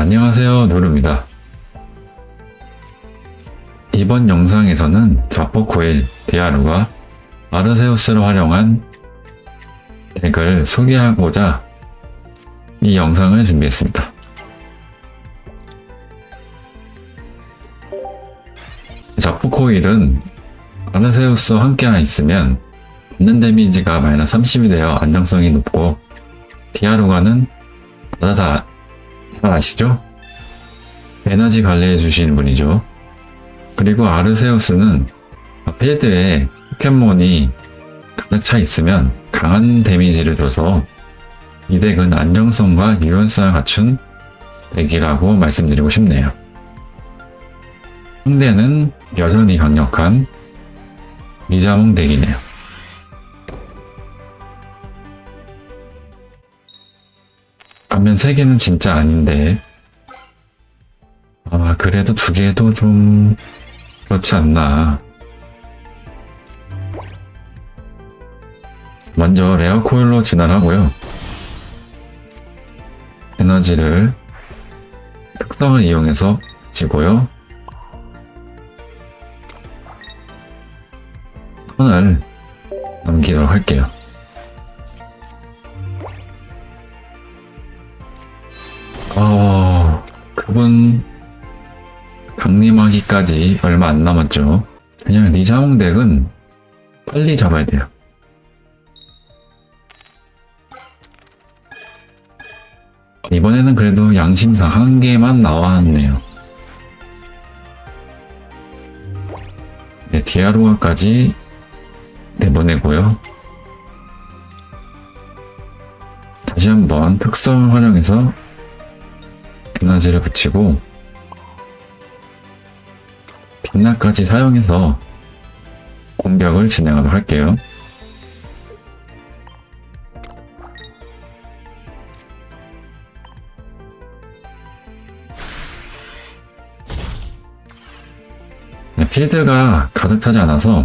안녕하세요 누릅니다. 이번 영상에서는 자포코일 디아루가 아르세우스를 활용한 덱을 소개하고자 이 영상을 준비했습니다. 자포코일은 아르세우스와 함께 있으면 받는 데미지가 마이너스 30이 되어 안정성이 높고 디아루가는 다들 다 잘 아시죠? 에너지 관리해 주시는 분이죠. 그리고 아르세우스는 필드에 포켓몬이 가득 차 있으면 강한 데미지를 줘서 이 덱은 안정성과 유연성을 갖춘 덱이라고 말씀드리고 싶네요. 상대는 여전히 강력한 리자몽 덱이네요. 반면 세 개는 진짜 아닌데. 아 그래도 두 개도 좀 그렇지 않나. 먼저 레어 코일로 진화하고요. 에너지를 특성을 이용해서 지고요. 턴을 넘기도록 할게요 그분 강림하기까지 얼마 안 남았죠. 그냥 리자몽 덱은 빨리 잡아야 돼요. 이번에는 그래도 양심상 한 개만 나왔네요. 네, 디아루가까지 내보내고요. 다시 한번 특성을 활용해서 에너지를 붙이고 빛나까지 사용해서 공격을 진행하도록 할게요. 네, 필드가 가득 차지 않아서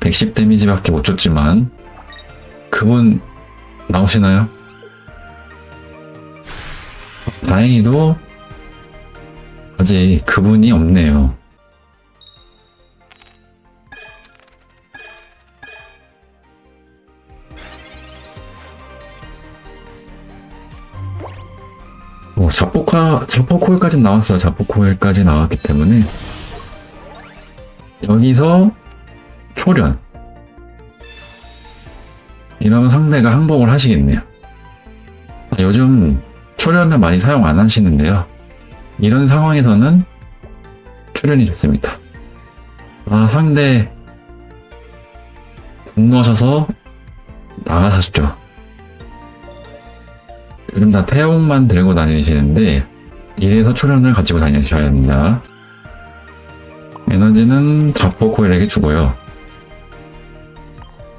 110 데미지밖에 못 줬지만 그분 나오시나요? 다행히도 아직 그분이 없네요. 뭐 자포카 자포코일까지 나왔어요. 자포코일까지 나왔기 때문에 여기서 초련 이러면 상대가 항복을 하시겠네요. 아, 요즘 초련을 많이 사용 안 하시는데요. 이런 상황에서는 초련이 좋습니다. 아, 상대 분노하셔서 나가셨죠. 요즘 다 태용만 들고 다니시는데 이래서 초련을 가지고 다니셔야 합니다. 에너지는 자포 코일에게 주고요.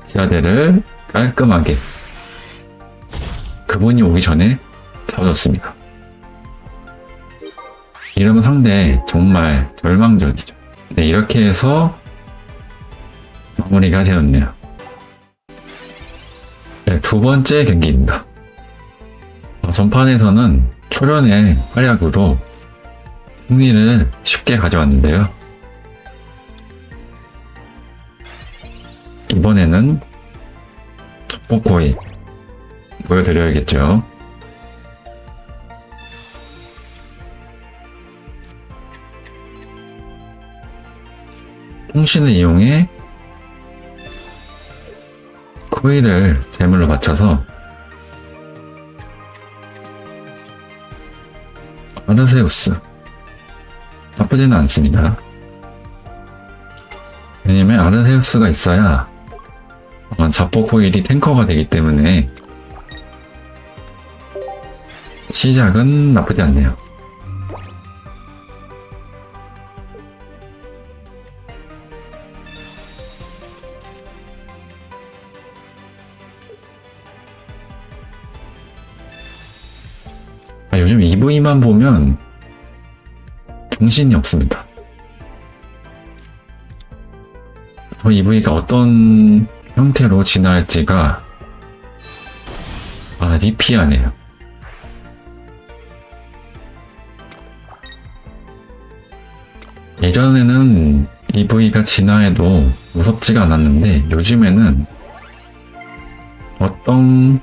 지하대를 깔끔하게 그분이 오기 전에 잡아줬습니다. 이러면 상대 정말 절망적이죠. 네, 이렇게 해서 마무리가 되었네요. 네, 두 번째 경기입니다. 어, 전판에서는 초련의 활약으로 승리를 쉽게 가져왔는데요. 이번에는 첩보코인 보여드려야겠죠. 통신을 이용해 코일을 제물로 맞춰서 아르세우스 나쁘지는 않습니다. 왜냐면 아르세우스가 있어야 어, 자포 코일이 탱커가 되기 때문에 시작은 나쁘지 않네요. 요즘 EV만 보면 정신이 없습니다. 저 EV가 어떤 형태로 진화할지가 많이 피하네요. 예전에는 EV가 진화해도 무섭지가 않았는데 요즘에는 어떤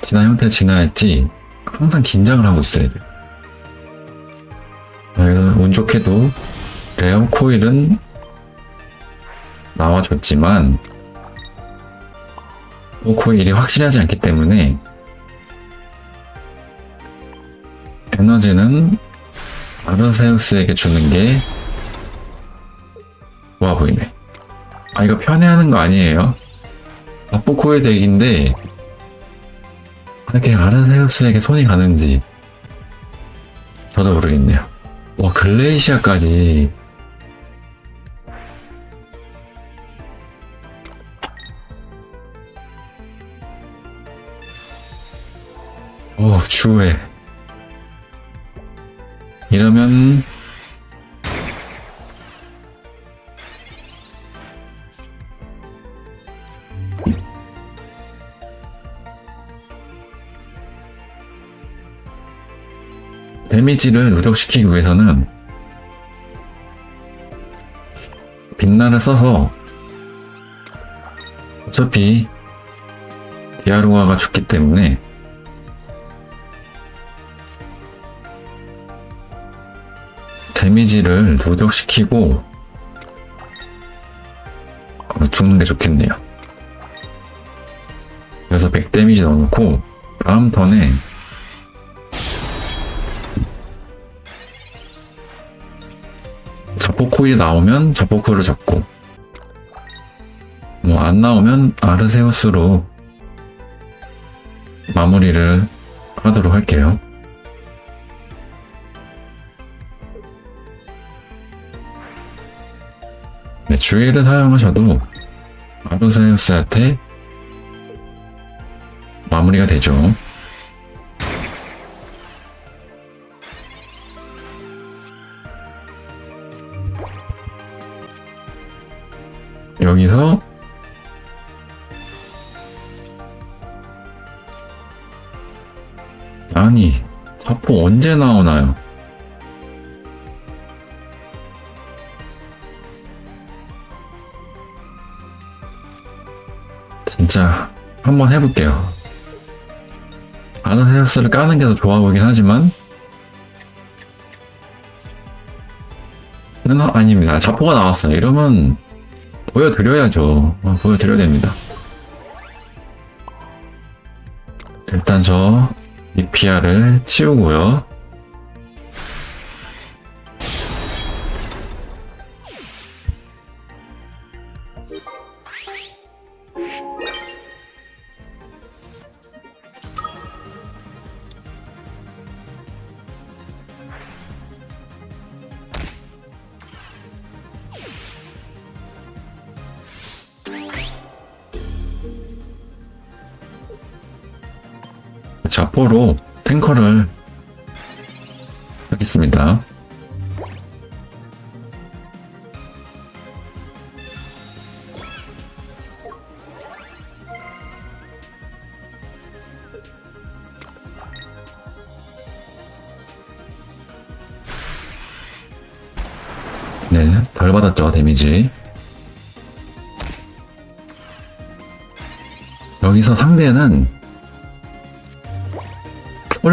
진화 형태 진화할지 항상 긴장을 하고 있어야. 그래서 운 좋게도 레어 코일은 나와줬지만 또 코일이 확실하지 않기 때문에 에너지는 아르세우스에게 주는 게 좋아 보이네. 아 이거 편애하는 거 아니에요? 아포코의 덱인데 이렇게 아르세우스에게 손이 가는지 저도 모르겠네요. 와 글레이시아까지 어 주회 이러면 데미지를 누적시키기 위해서는 빛날을 써서 어차피 디아루아가 죽기 때문에 데미지를 누적시키고 어, 죽는 게 좋겠네요. 그래서 100 데미지 넣어놓고 다음 턴에 자포코일 나오면 자포코일을 잡고 뭐 안 나오면 아르세우스로 마무리를 하도록 할게요. 네, 주의를 사용하셔도 아르세우스한테 마무리가 되죠. 여기서 아니 자포 언제 나오나요? 진짜 한번 해볼게요. 아르세우스를 까는 게 더 좋아 보이긴 하지만 는 아닙니다. 자포가 나왔어요. 이러면 보여드려야죠. 어, 보여드려야 됩니다. 일단 저 리피아를 치우고요. 자 포로 탱커를 하겠습니다. 네, 덜 받았죠, 데미지. 여기서 상대는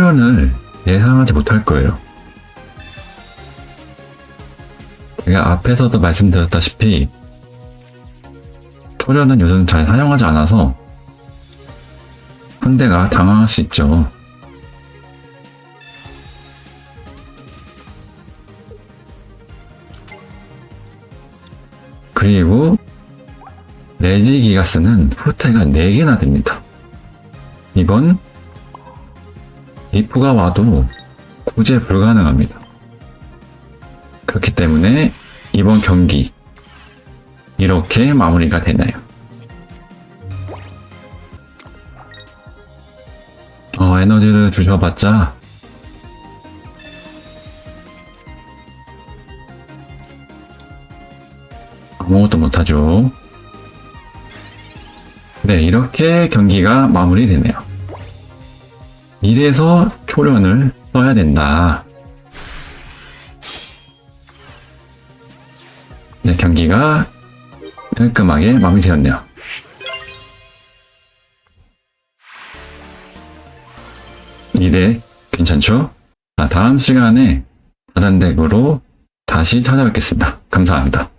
초련을 예상하지 못할 거예요. 제가 앞에서도 말씀드렸다시피 초련은 요즘 잘 사용하지 않아서 상대가 당황할 수 있죠. 그리고 레지기가스는 후퇴가 4개나 됩니다. 이건 리프가 와도 구제 불가능합니다. 그렇기 때문에 이번 경기 이렇게 마무리가 되나요? 어, 에너지를 주셔봤자 아무것도 못하죠. 네, 이렇게 경기가 마무리되네요. 이래서 초련을 써야 된다. 네, 경기가 깔끔하게 마무리되었네요. 이대 괜찮죠? 자, 다음 시간에 다른 덱으로 다시 찾아뵙겠습니다. 감사합니다.